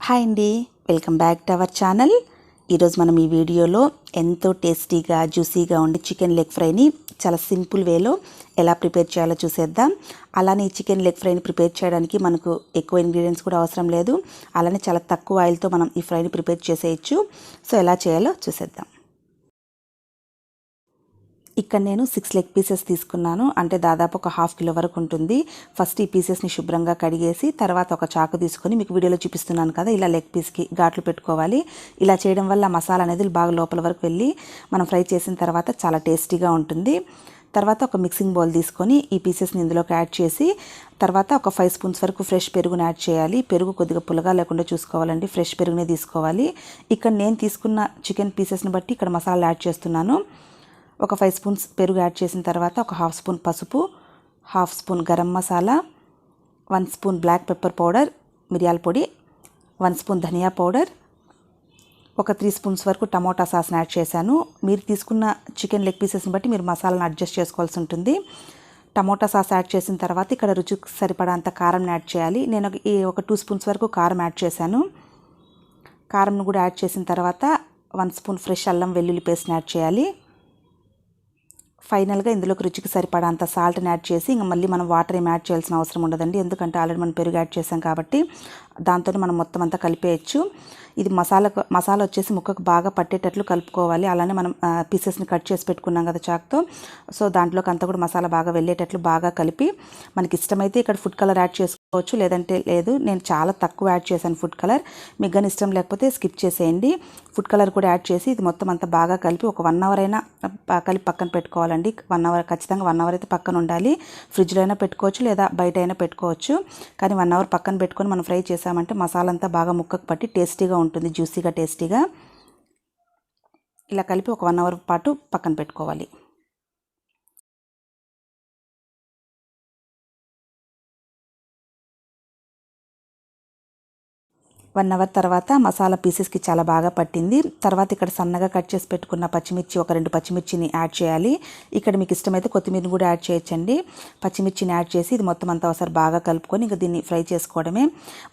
Hi అండి. Welcome back to our channel. ఈరోజు మనం ఈ వీడియోలో ఎంతో టేస్టీగా జ్యూసీగా ఉండి చికెన్ లెగ్ ఫ్రైని చాలా సింపుల్ వేలో ఎలా ప్రిపేర్ చేయాలో చూసేద్దాం. అలానే ఈ చికెన్ లెగ్ ఫ్రైని ప్రిపేర్ చేయడానికి మనకు ఎక్కువ ఇంగ్రీడియంట్స్ కూడా అవసరం లేదు. అలానే చాలా తక్కువ ఆయిల్తో మనం ఈ ఫ్రైని ప్రిపేర్ చేసేయచ్చు. సో ఎలా చేయాలో చూసేద్దాం. ఇక్కడ నేను సిక్స్ లెగ్ పీసెస్ తీసుకున్నాను. అంటే దాదాపు ఒక హాఫ్ కిలో వరకు ఉంటుంది. ఫస్ట్ ఈ పీసెస్ని శుభ్రంగా కడిగేసి తర్వాత ఒక చాకు తీసుకొని మీకు వీడియోలో చూపిస్తున్నాను కదా ఇలా లెగ్ పీస్కి ఘాట్లు పెట్టుకోవాలి. ఇలా చేయడం వల్ల మసాలా అనేది బాగా లోపల వరకు వెళ్ళి మనం ఫ్రై చేసిన తర్వాత చాలా టేస్టీగా ఉంటుంది. తర్వాత ఒక మిక్సింగ్ బౌల్ తీసుకొని ఈ పీసెస్ని ఇందులోకి యాడ్ చేసి తర్వాత ఒక ఫైవ్ స్పూన్స్ వరకు ఫ్రెష్ పెరుగును యాడ్ చేయాలి. పెరుగు కొద్దిగా పుల్లగా లేకుండా చూసుకోవాలండి. ఫ్రెష్ పెరుగునే తీసుకోవాలి. ఇక్కడ నేను తీసుకున్న చికెన్ పీసెస్ని బట్టి ఇక్కడ మసాలా యాడ్ చేస్తున్నాను. ఒక ఫైవ్ స్పూన్స్ పెరుగు యాడ్ చేసిన తర్వాత ఒక హాఫ్ స్పూన్ పసుపు half spoon garam masala one spoon black pepper powder మిరియాల పొడి వన్ స్పూన్ ధనియా పౌడర్ ఒక త్రీ స్పూన్స్ వరకు టమోటా సాస్ని యాడ్ చేశాను. మీరు తీసుకున్న చికెన్ లెగ్ పీసెస్ని బట్టి మీరు మసాలాను అడ్జస్ట్ చేసుకోవాల్సి ఉంటుంది. టమోటా సాస్ యాడ్ చేసిన తర్వాత ఇక్కడ రుచికి సరిపడంత కారం యాడ్ చేయాలి. నేను ఈ ఒక టూ స్పూన్స్ వరకు కారం యాడ్ చేశాను. కారంను కూడా యాడ్ చేసిన తర్వాత వన్ స్పూన్ ఫ్రెష్ అల్లం వెల్లుల్లి పేస్ట్ని యాడ్ చేయాలి. ఫైనల్గా ఇందులోకి రుచికి సరిపడా అంత సాల్ట్ని యాడ్ చేసి ఇంకా మళ్ళీ మనం వాటర్ ఏం యాడ్ చేయాల్సిన అవసరం ఉండదండి. ఎందుకంటే ఆల్రెడీ మనం పెరుగు యాడ్ చేసాం కాబట్టి దాంతో మనం మొత్తం అంతా కలిపేయచ్చు. ఇది మసాలా మసాలా వచ్చేసి ముక్కకు బాగా పట్టేటట్లు కలుపుకోవాలి. అలానే మనం పీసెస్ని కట్ చేసి పెట్టుకున్నాం కదా చాక్తో. సో దాంట్లోకి అంతా కూడా మసాలా బాగా వెళ్ళేటట్లు బాగా కలిపి మనకి ఇష్టమైతే ఇక్కడ ఫుడ్ కలర్ యాడ్ చేసుకోవచ్చు. లేదంటే లేదు నేను చాలా తక్కువ యాడ్ చేశాను ఫుడ్ కలర్ మీకు కానీ ఇష్టం లేకపోతే స్కిప్ చేసేయండి. ఫుడ్ కలర్ కూడా యాడ్ చేసి ఇది మొత్తం అంతా బాగా కలిపి ఒక వన్ అవర్ అయినా కలిపి పక్కన పెట్టుకోవాలండి. వన్ అవర్ ఖచ్చితంగా వన్ అవర్ అయితే పక్కన ఉండాలి. ఫ్రిడ్జ్లో అయినా పెట్టుకోవచ్చు లేదా బయట అయినా పెట్టుకోవచ్చు. కానీ వన్ అవర్ పక్కన పెట్టుకొని మనం ఫ్రై చేసామంటే మసాలా అంతా బాగా ముక్కకు పట్టి టేస్టీగా ఉంటుంది జ్యూసీగా టేస్టీగా. ఇలా కలిపి ఒక వన్ అవర్ పాటు పక్కన పెట్టుకోవాలి. వన్ అవర్ తర్వాత మసాలా పీసెస్కి చాలా బాగా పట్టింది. తర్వాత ఇక్కడ సన్నగా కట్ చేసి పెట్టుకున్న పచ్చిమిర్చి ఒక రెండు పచ్చిమిర్చిని యాడ్ చేయాలి. ఇక్కడ మీకు ఇష్టమైతే కొత్తిమీరని కూడా యాడ్ చేయొచ్చండి. పచ్చిమిర్చిని యాడ్ చేసి ఇది మొత్తం అంతా ఒకసారి బాగా కలుపుకొని ఇంకా దీన్ని ఫ్రై చేసుకోవడమే.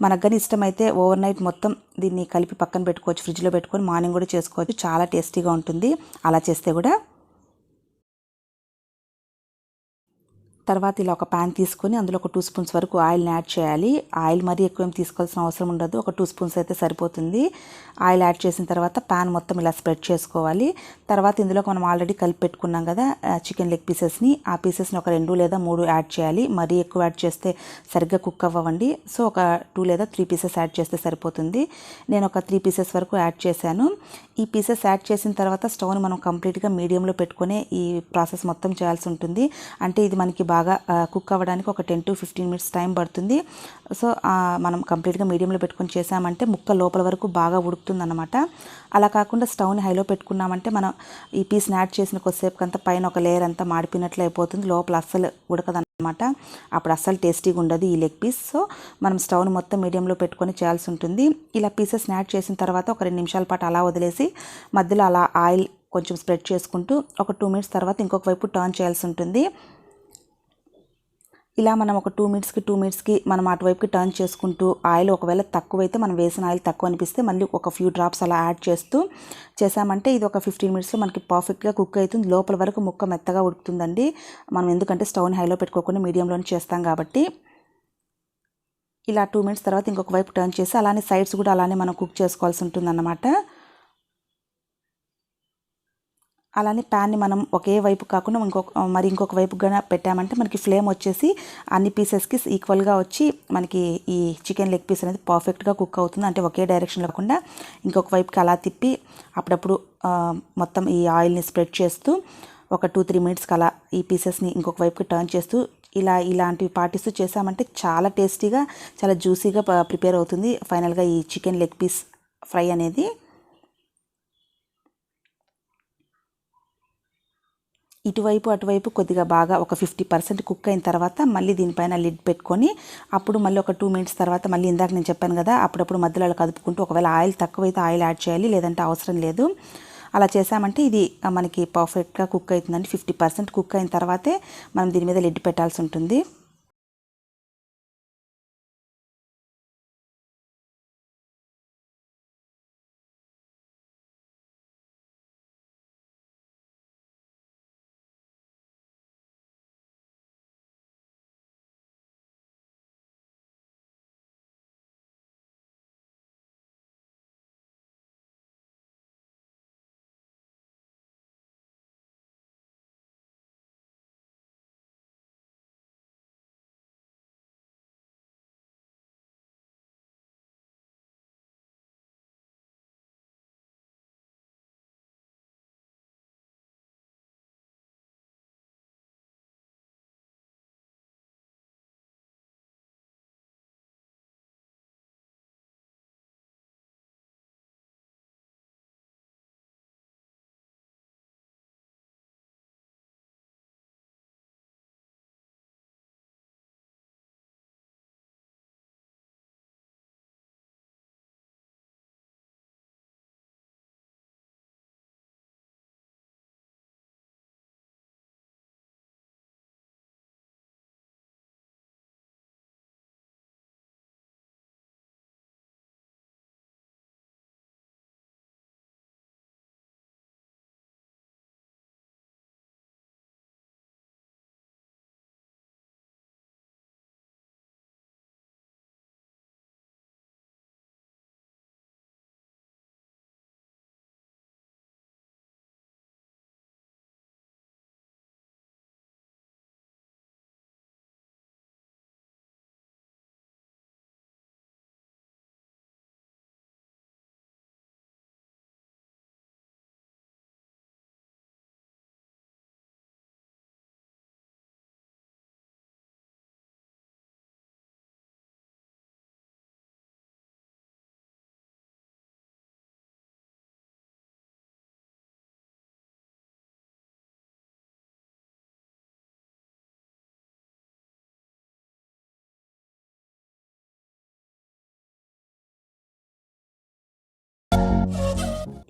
మనకు కానీ ఇష్టమైతే ఓవర్ నైట్ మొత్తం దీన్ని కలిపి పక్కన పెట్టుకోవచ్చు ఫ్రిడ్జ్లో పెట్టుకొని మార్నింగ్ కూడా చేసుకోవచ్చు. చాలా టేస్టీగా ఉంటుంది. అలా చేస్తే కూడా తర్వాత ఇలా ఒక ప్యాన్ తీసుకొని అందులో ఒక టూ స్పూన్స్ వరకు ఆయిల్ని యాడ్ చేయాలి. ఆయిల్ మరీ ఎక్కువ ఏం తీసుకోవాల్సిన అవసరం ఉండదు. ఒక టూ స్పూన్స్ అయితే సరిపోతుంది. ఆయిల్ యాడ్ చేసిన తర్వాత ప్యాన్ మొత్తం ఇలా స్ప్రెడ్ చేసుకోవాలి. తర్వాత ఇందులో మనం ఆల్రెడీ కలిపి పెట్టుకున్నాం కదా చికెన్ లెగ్ పీసెస్ని ఆ పీసెస్ని ఒక రెండు లేదా మూడు యాడ్ చేయాలి. మరీ ఎక్కువ యాడ్ చేస్తే సరిగ్గా కుక్ అవ్వండి సో ఒక టూ లేదా త్రీ పీసెస్ యాడ్ చేస్తే సరిపోతుంది. నేను ఒక త్రీ పీసెస్ వరకు యాడ్ చేశాను. ఈ పీసెస్ యాడ్ చేసిన తర్వాత స్టవ్ని మనం కంప్లీట్గా మీడియంలో పెట్టుకునే ఈ ప్రాసెస్ మొత్తం చేయాల్సి ఉంటుంది. అంటే ఇది మనకి బాగా కుక్ అవ్వడానికి ఒక ten to fifteen minutes time పడుతుంది. సో మనం కంప్లీట్గా మీడియంలో పెట్టుకొని చేసామంటే ముక్క లోపల వరకు బాగా ఉడుకుతుంది అనమాట అలా కాకుండా స్టవ్ని హైలో పెట్టుకున్నామంటే మనం ఈ పీస్ని యాడ్ చేసిన కొద్దిసేపు అంతా పైన ఒక లేయర్ అంతా మాడిపోయినట్లు అయిపోతుంది. లోపల అస్సలు ఉడకదన్నమాట. అప్పుడు అస్సలు టేస్టీగా ఉండదు ఈ లెగ్ పీస్. సో మనం స్టవ్ని మొత్తం మీడియంలో పెట్టుకొని చేయాల్సి ఉంటుంది. ఇలా పీసెస్ యాడ్ చేసిన తర్వాత ఒక రెండు నిమిషాల పాటు అలా వదిలేసి మధ్యలో అలా ఆయిల్ కొంచెం స్ప్రెడ్ చేసుకుంటూ ఒక టూ మినిట్స్ తర్వాత ఇంకొక వైపు టర్న్ చేయాల్సి ఉంటుంది. ఇలా మనం ఒక టూ మినిట్స్కి టూ మినిట్స్కి మనం అటువైపుకి టర్న్ చేసుకుంటూ ఆయిల్ ఒకవేళ తక్కువైతే మనం వేసిన ఆయిల్ తక్కువ అనిపిస్తే మళ్ళీ ఒక ఫ్యూ డ్రాప్స్ అలా యాడ్ చేస్తూ చేసామంటే ఇది ఒక ఫిఫ్టీన్ మినిట్స్లో మనకి పర్ఫెక్ట్గా కుక్ అవుతుంది. లోపల వరకు ముక్క మెత్తగా ఉడుకుతుందండి. మనం ఎందుకంటే స్టవ్ని హైలో పెట్టుకోకుండా మీడియంలోనే చేస్తాం కాబట్టి. ఇలా టూ మినిట్స్ తర్వాత ఇంకొక వైపు టర్న్ చేసి అలానే సైడ్స్ కూడా అలానే మనం కుక్ చేసుకోవాల్సి ఉంటుందన్నమాట. అలానే ప్యాన్ని మనం ఒకే వైపు కాకుండా ఇంకొక మరి ఇంకొక వైపుగా పెట్టామంటే మనకి ఫ్లేమ్ వచ్చేసి అన్ని పీసెస్కి ఈక్వల్గా వచ్చి మనకి ఈ చికెన్ లెగ్ పీస్ అనేది పర్ఫెక్ట్గా కుక్ అవుతుంది. అంటే ఒకే డైరెక్షన్ కాకుండా ఇంకొక వైపుకి అలా తిప్పి అప్పుడప్పుడు మొత్తం ఈ ఆయిల్ని స్ప్రెడ్ చేస్తూ ఒక టూ త్రీ మినిట్స్కి అలా ఈ పీసెస్ని ఇంకొక వైపుకి టర్న్ చేస్తూ ఇలా ఇలాంటివి పాటిస్తూ చేసామంటే చాలా టేస్టీగా చాలా జ్యూసీగా ప్రిపేర్ అవుతుంది. ఫైనల్గా ఈ చికెన్ లెగ్ పీస్ ఫ్రై అనేది ఇటువైపు అటువైపు కొద్దిగా బాగా ఒక ఫిఫ్టీ పర్సెంట్ కుక్ అయిన తర్వాత మళ్ళీ దీనిపైన లిడ్ పెట్టుకొని అప్పుడు మళ్ళీ ఒక టూ మినిట్స్ తర్వాత మళ్ళీ ఇందాక నేను చెప్పాను కదా అప్పుడప్పుడు మధ్యలో కదుపుకుంటూ ఒకవేళ ఆయిల్ తక్కువైతే ఆయిల్ యాడ్ చేయాలి లేదంటే అవసరం లేదు. అలా చేసామంటే ఇది మనకి పర్ఫెక్ట్గా కుక్ అవుతుందండి. ఫిఫ్టీ పర్సెంట్ కుక్ అయిన తర్వాతే మనం దీని మీద లిడ్ పెట్టాల్సి ఉంటుంది.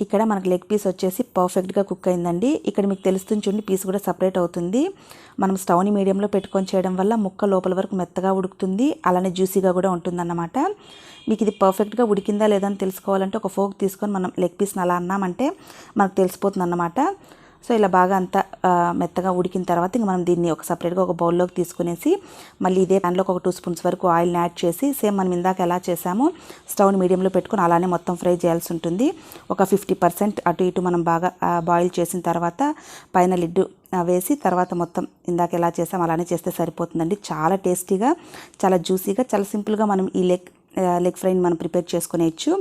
ఇక్కడ మనకు లెగ్ పీస్ వచ్చేసి పర్ఫెక్ట్గా కుక్ అయిందండి. ఇక్కడ మీకు తెలుస్తుంది చూడండి పీస్ కూడా సపరేట్ అవుతుంది. మనం స్టవ్ని మీడియంలో పెట్టుకొని చేయడం వల్ల ముక్క లోపల వరకు మెత్తగా ఉడుకుతుంది. అలానే జ్యూసీగా కూడా ఉంటుందన్నమాట. మీకు ఇది పర్ఫెక్ట్గా ఉడికిందా లేదా అని తెలుసుకోవాలంటే ఒక ఫోక్ తీసుకొని మనం లెగ్ పీస్ని అలా అన్నామంటే మనకు తెలిసిపోతుంది అన్నమాట సో ఇలా బాగా అంతా మెత్తగా ఉడికిన తర్వాత ఇంక మనం దీన్ని ఒక సపరేట్గా ఒక బౌల్లోకి తీసుకునేసి మళ్ళీ ఇదే ప్యాన్లోకి ఒక టూ స్పూన్స్ వరకు ఆయిల్ని యాడ్ చేసి సేమ్ మనం ఇందాక ఎలా చేసామో స్టవ్ని మీడియంలో పెట్టుకొని అలానే మొత్తం ఫ్రై చేయాల్సి ఉంటుంది. ఒక ఫిఫ్టీ పర్సెంట్ అటు ఇటు మనం బాగా బాయిల్ చేసిన తర్వాత పైన లిడ్డు వేసి తర్వాత మొత్తం ఇందాక ఎలా చేసాం అలానే చేస్తే సరిపోతుందండి. చాలా టేస్టీగా చాలా జ్యూసీగా చాలా సింపుల్గా మనం ఈ లెగ్ లెగ్ ఫ్రైని మనం ప్రిపేర్ చేసుకునేయచ్చు.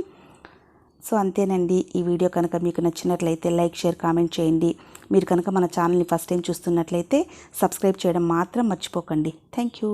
సో అంతేనండి. ఈ వీడియో కనుక మీకు నచ్చినట్లయితే లైక్ షేర్ కామెంట్ చేయండి. మీరు కనుక మన ఛానల్ని ఫస్ట్ టైం చూస్తున్నట్లయితే సబ్స్క్రైబ్ చేయడం మాత్రం మర్చిపోకండి. Thank you.